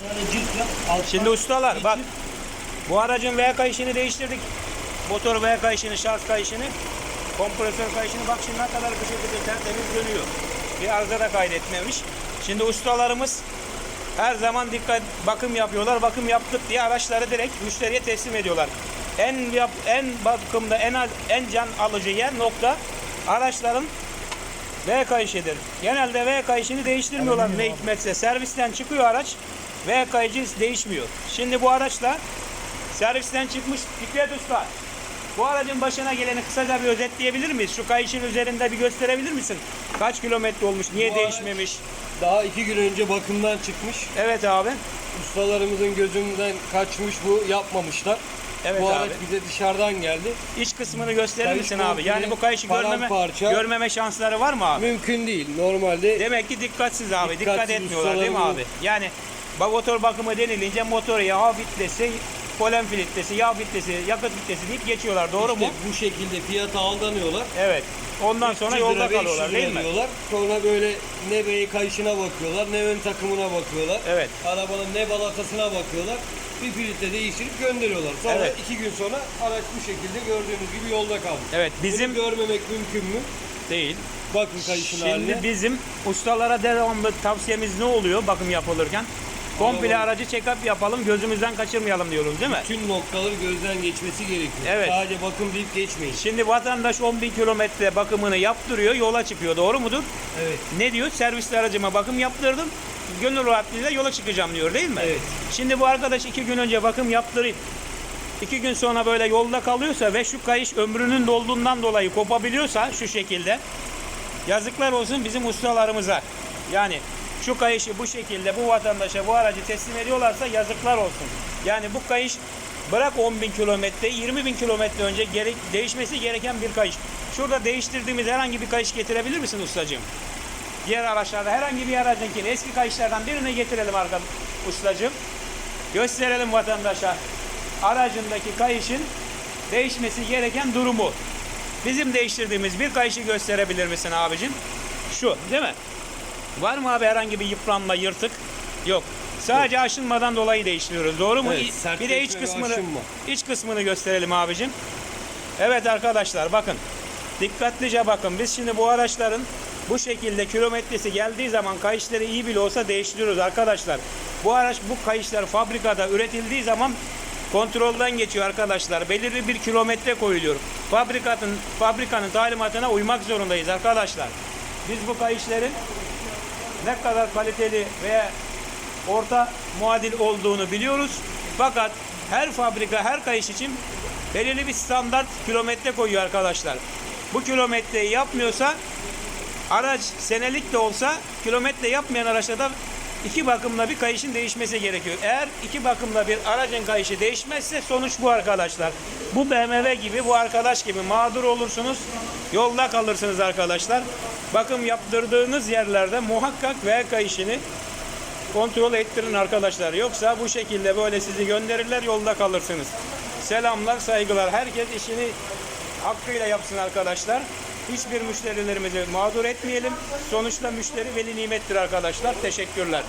tane cilt yap. alttan Şimdi ustalar bak bu aracın V kayışını değiştirdik. Motor V kayışını, şarj kayışını, kompresör kayışını bak şimdi ne kadar bu şekilde tertemiz dönüyor. Bir arıza da kaydetmemiş. Şimdi ustalarımız her zaman dikkat bakım yapıyorlar. Bakım yaptık diye araçları direkt müşteriye teslim ediyorlar. En yap, en bakımda en az, en can alıcı yer nokta araçların V kayışıdır. Genelde V kayışını değiştirmiyorlar ne hikmetse. Servisten çıkıyor araç. V kayıcı değişmiyor. Şimdi bu araçla servisten çıkmış Fikret Usta. Bu aracın başına geleni kısaca bir özetleyebilir miyiz? Şu kayışın üzerinde bir gösterebilir misin? Kaç kilometre olmuş? Niye Bu değişmemiş? Daha iki gün önce bakımdan çıkmış. Evet abi. Ustalarımızın gözünden kaçmış bu yapmamışlar. Evet bu abi. araç bize dışarıdan geldi. İç kısmını gösterir Kayış misin abi? Yani bu kayışı görmeme, paramparça. görmeme şansları var mı abi? Mümkün değil. Normalde Demek ki dikkatsiz abi. Dikkat Dikkatsiz etmiyorlar değil mi abi? Yani bak motor bakımı denilince motor yağ filtresi, polen filtresi, yağ filtresi, yakıt filtresi deyip geçiyorlar. Doğru işte mu? bu şekilde fiyata aldanıyorlar. Evet. Ondan sonra 300 yolda lira, 500 kalıyorlar değil mi? Sonra böyle ne bey kayışına bakıyorlar, ne ön takımına bakıyorlar. Evet. Arabanın ne balatasına bakıyorlar. Bir filtre değiştirip gönderiyorlar. Sonra Evet. iki gün sonra araç bu şekilde gördüğünüz gibi yolda kaldı. Evet bizim Bunu görmemek mümkün mü? değil. Bakın kayışın Şimdi haline. bizim ustalara devamlı tavsiyemiz ne oluyor bakım yapılırken? Komple aracı check-up yapalım, gözümüzden kaçırmayalım diyoruz değil mi? Tüm noktaları gözden geçmesi gerekiyor. Evet. Sadece bakım deyip geçmeyin. Şimdi vatandaş 10 bin kilometre bakımını yaptırıyor, yola çıkıyor. Doğru mudur? Evet. Ne diyor? Servisli aracıma bakım yaptırdım. Gönül rahatlığıyla yola çıkacağım diyor değil mi? Evet. Şimdi bu arkadaş iki gün önce bakım yaptırıp iki gün sonra böyle yolda kalıyorsa ve şu kayış ömrünün dolduğundan dolayı kopabiliyorsa şu şekilde yazıklar olsun bizim ustalarımıza. Yani şu kayışı bu şekilde bu vatandaşa bu aracı teslim ediyorlarsa yazıklar olsun. Yani bu kayış bırak 10 bin kilometre 20 bin kilometre önce gerek, değişmesi gereken bir kayış. Şurada değiştirdiğimiz herhangi bir kayış getirebilir misin ustacığım? Diğer araçlarda herhangi bir aracınkini eski kayışlardan birini getirelim arka ustacığım. Gösterelim vatandaşa aracındaki kayışın değişmesi gereken durumu. Bizim değiştirdiğimiz bir kayışı gösterebilir misin abicim? Şu değil mi? Var mı abi herhangi bir yıpranma, yırtık? Yok. Sadece aşınmadan dolayı değiştiriyoruz. Doğru mu? Evet, İ- bir de iç sertleşme ve kısmını aşınma. iç kısmını gösterelim abicim. Evet arkadaşlar bakın. Dikkatlice bakın. Biz şimdi bu araçların bu şekilde kilometresi geldiği zaman kayışları iyi bile olsa değiştiriyoruz arkadaşlar. Bu araç bu kayışlar fabrikada üretildiği zaman kontrolden geçiyor arkadaşlar. Belirli bir kilometre koyuluyor. Fabrikanın fabrikanın talimatına uymak zorundayız arkadaşlar. Biz bu kayışların ne kadar kaliteli veya orta muadil olduğunu biliyoruz. Fakat her fabrika her kayış için belirli bir standart kilometre koyuyor arkadaşlar. Bu kilometreyi yapmıyorsa araç senelik de olsa kilometre yapmayan araçlarda iki bakımla bir kayışın değişmesi gerekiyor. Eğer iki bakımla bir aracın kayışı değişmezse sonuç bu arkadaşlar. Bu BMW gibi bu arkadaş gibi mağdur olursunuz. Yolda kalırsınız arkadaşlar. Bakım yaptırdığınız yerlerde muhakkak V kayışını kontrol ettirin arkadaşlar. Yoksa bu şekilde böyle sizi gönderirler yolda kalırsınız. Selamlar, saygılar. Herkes işini hakkıyla yapsın arkadaşlar. Hiçbir müşterilerimizi mağdur etmeyelim. Sonuçta müşteri veli nimettir arkadaşlar. Teşekkürler.